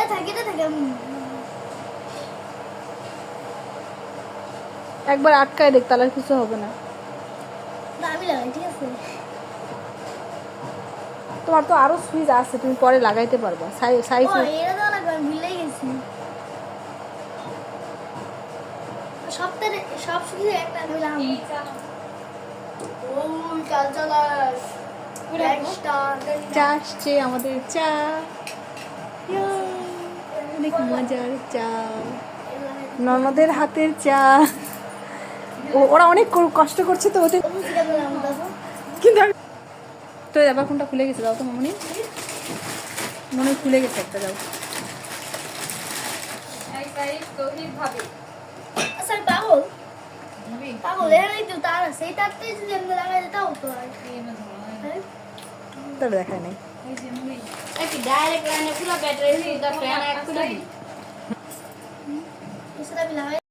এ থাকে এটা থাকে একবার আটকায় দেখ তাহলে কিছু হবে না। আমি লাগাই ঠিক আছে। তোমার তো আরও সুইচ আছে তুমি পরে লাগাইতে পারবা। এটা তো লাগবে ভুলে গেছি। সপ্তাহে সব শুধু একটা আমি লাগাবো ওই কাল চালাস চা আসছে আমাদের চা। অনেক মজার চা। ননদের হাতের চা। ও- ওরা অনেক কষ্ট করছে তো ওদের। কিন্তু তো আবার কোনটা খুলে গেছে দাও তো মামনি। মনে খুলে গেছে একটা দাও? তবে দেখায় নাই। అయితే డైరెక్ట్ లైన్ కూడా బెటర్ ఇస్ ద ఫ్యాన్ కూడా